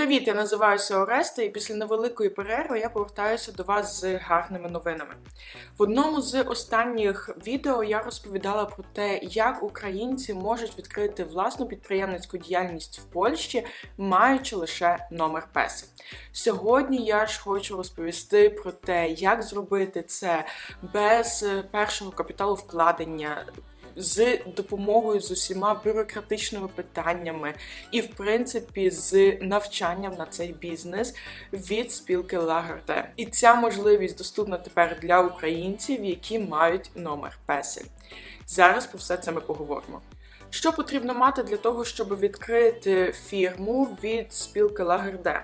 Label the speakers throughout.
Speaker 1: Привіт, я називаюся Ореста, і після невеликої перерви я повертаюся до вас з гарними новинами. В одному з останніх відео я розповідала про те, як українці можуть відкрити власну підприємницьку діяльність в Польщі, маючи лише номер ПЕС. Сьогодні я ж хочу розповісти про те, як зробити це без е, першого капіталу вкладення з допомогою з усіма бюрократичними питаннями і, в принципі, з навчанням на цей бізнес від спілки Лагарде. І ця можливість доступна тепер для українців, які мають номер песель. Зараз про все це ми поговоримо. Що потрібно мати для того, щоб відкрити фірму від спілки Лагерде?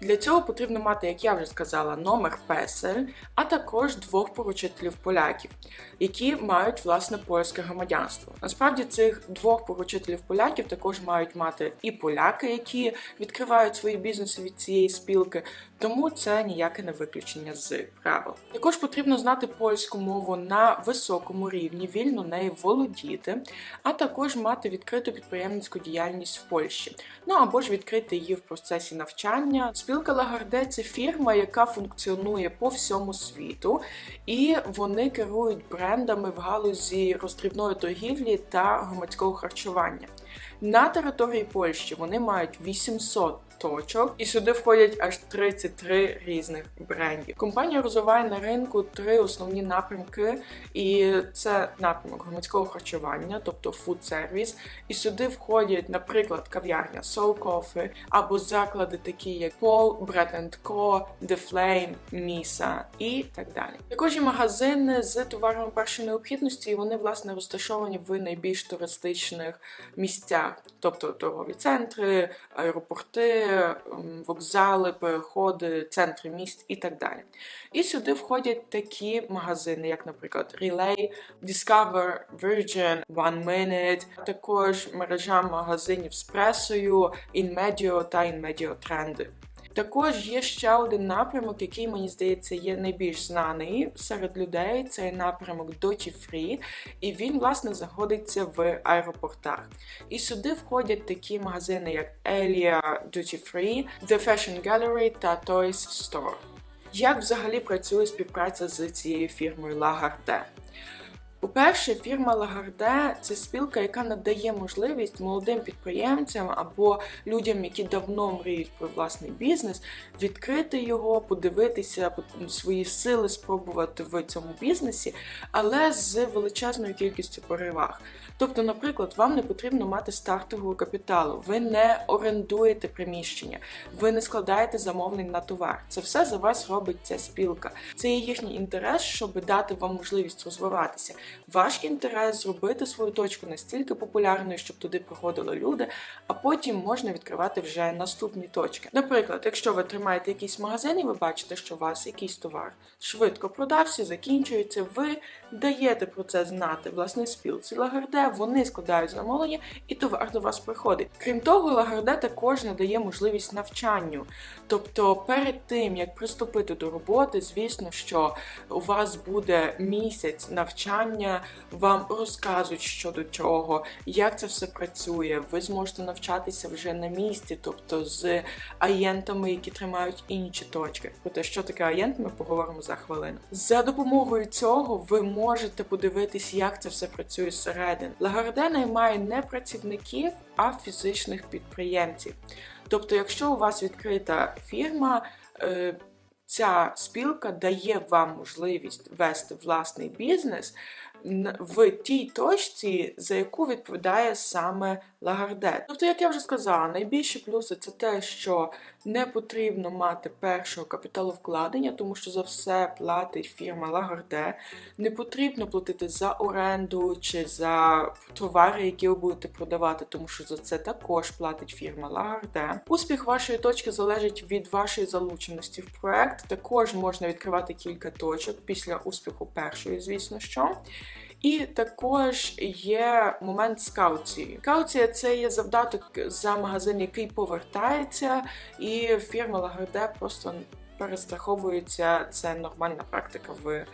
Speaker 1: Для цього потрібно мати, як я вже сказала, номер песель, а також двох поручителів поляків, які мають власне польське громадянство. Насправді цих двох поручителів поляків також мають мати і поляки, які відкривають свої бізнеси від цієї спілки, тому це ніяке не виключення з правил. Також потрібно знати польську мову на високому рівні, вільно нею володіти, а також мати відкриту підприємницьку діяльність в Польщі, ну або ж відкрити її в процесі навчання. Спілка Лагарде це фірма, яка функціонує по всьому світу, і вони керують брендами в галузі роздрібної торгівлі та громадського харчування. На території Польщі вони мають 800 точок, і сюди входять аж 33 різних брендів. Компанія розвиває на ринку три основні напрямки, і це напрямок громадського харчування, тобто service. І сюди входять, наприклад, кав'ярня Soul Coffee, або заклади, такі як Paul, Bread Co, The Flame, Misa і так далі. Також і магазини з товарами першої необхідності, і вони власне розташовані в найбільш туристичних місцях, тобто торгові центри, аеропорти. Вокзали, переходи, центри міст і так далі. І сюди входять такі магазини, як, наприклад, Relay, Discover, Virgin, One Minute, а також мережа магазинів з пресою, InMedio та InMedio Trendy. Також є ще один напрямок, який, мені здається, є найбільш знаний серед людей. Це напрямок Duty Free, і він, власне, знаходиться в аеропортах. І сюди входять такі магазини, як Elia Duty Free, The Fashion Gallery та Toys Store. Як взагалі працює співпраця з цією фірмою Лагарде? По-перше, фірма Лагарде це спілка, яка надає можливість молодим підприємцям або людям, які давно мріють про власний бізнес, відкрити його, подивитися свої сили, спробувати в цьому бізнесі, але з величезною кількістю переваг. Тобто, наприклад, вам не потрібно мати стартового капіталу, ви не орендуєте приміщення, ви не складаєте замовлень на товар. Це все за вас робить ця спілка. Це є їхній інтерес, щоб дати вам можливість розвиватися. Ваш інтерес зробити свою точку настільки популярною, щоб туди приходили люди, а потім можна відкривати вже наступні точки. Наприклад, якщо ви тримаєте якийсь магазин і ви бачите, що у вас якийсь товар швидко продався, закінчується, ви даєте про це знати власне спілці Лагарде, вони складають замовлення і товар до вас приходить. Крім того, Лагарде також надає можливість навчанню. Тобто, перед тим як приступити до роботи, звісно, що у вас буде місяць навчання, вам розказують що до чого, як це все працює. Ви зможете навчатися вже на місці, тобто з агентами, які тримають інші точки. Про те, що таке агент, ми поговоримо за хвилину. За допомогою цього ви можете подивитись, як це все працює зсередини. Лагарде наймає не працівників, а фізичних підприємців. Тобто, якщо у вас відкрита фірма, е, ця спілка дає вам можливість вести власний бізнес в тій точці, за яку відповідає саме Лагарде. Тобто, як я вже сказала, найбільші плюси це те, що не потрібно мати першого капіталовкладення, тому що за все платить фірма Лагарде. Не потрібно платити за оренду чи за товари, які ви будете продавати, тому що за це також платить фірма Лагарде. Успіх вашої точки залежить від вашої залученості в проект. Також можна відкривати кілька точок після успіху першої, звісно що. І також є момент з кауцією. Кауція це є завдаток за магазин, який повертається, і фірма Лагарде просто перестраховується. Це нормальна практика в.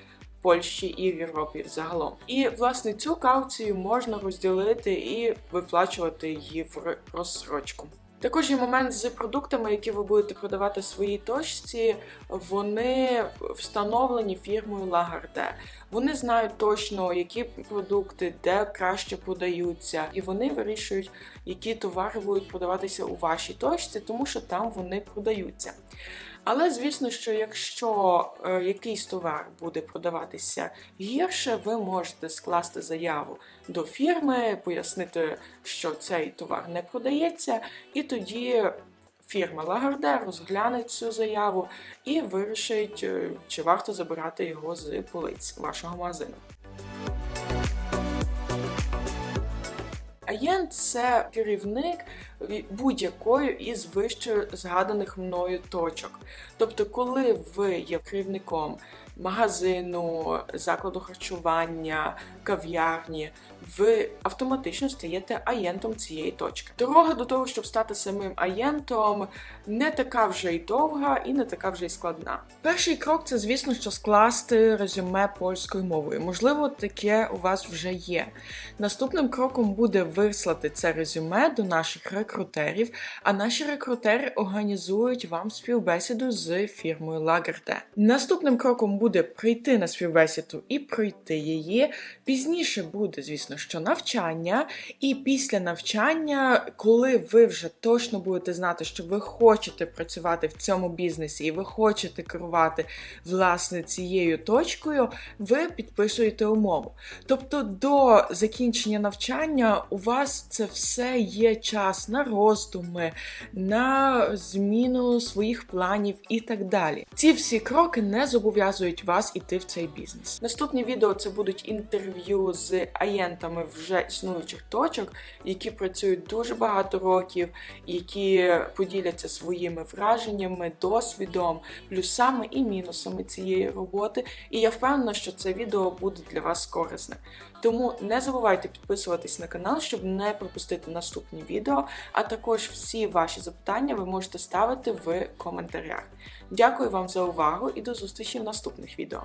Speaker 1: Польщі і в Європі загалом. І власне цю кауцію можна розділити і виплачувати її в розсрочку. Також є момент з продуктами, які ви будете продавати в своїй точці. Вони встановлені фірмою Лагарде. Вони знають точно, які продукти де краще продаються, і вони вирішують, які товари будуть продаватися у вашій точці, тому що там вони продаються. Але звісно, що якщо е, якийсь товар буде продаватися гірше, ви можете скласти заяву до фірми, пояснити, що цей товар не продається, і тоді фірма Лагарде розгляне цю заяву і вирішить, е, чи варто забирати його з полиць вашого магазину. Агент це керівник будь-якої із вище згаданих мною точок. Тобто, коли ви є керівником магазину, закладу харчування, кав'ярні, ви автоматично стаєте агентом цієї точки. Дорога до того, щоб стати самим агентом, не така вже й довга і не така вже й складна. Перший крок це, звісно, що скласти резюме польською мовою. Можливо, таке у вас вже є. Наступним кроком буде вислати це резюме до наших рекрутерів, а наші рекрутери організують вам співбесіду з фірмою Лагерде. Наступним кроком буде прийти на співбесіду і пройти її. Пізніше буде, звісно, що навчання, і після навчання, коли ви вже точно будете знати, що ви хочете працювати в цьому бізнесі і ви хочете керувати власне цією точкою, ви підписуєте умову. Тобто до закінчення навчання у вас це все є час на роздуми, на зміну своїх планів і так далі. Ці всі кроки не зобов'язують вас іти в цей бізнес. Наступні відео це будуть інтерв'ю з агентами вже існуючих точок, які працюють дуже багато років, які поділяться своїми враженнями, досвідом, плюсами і мінусами цієї роботи. І я впевнена, що це відео буде для вас корисним. Тому не забувайте підписуватись на канал, щоб не пропустити наступні відео. А також всі ваші запитання ви можете ставити в коментарях. Дякую вам за увагу і до зустрічі в наступних відео.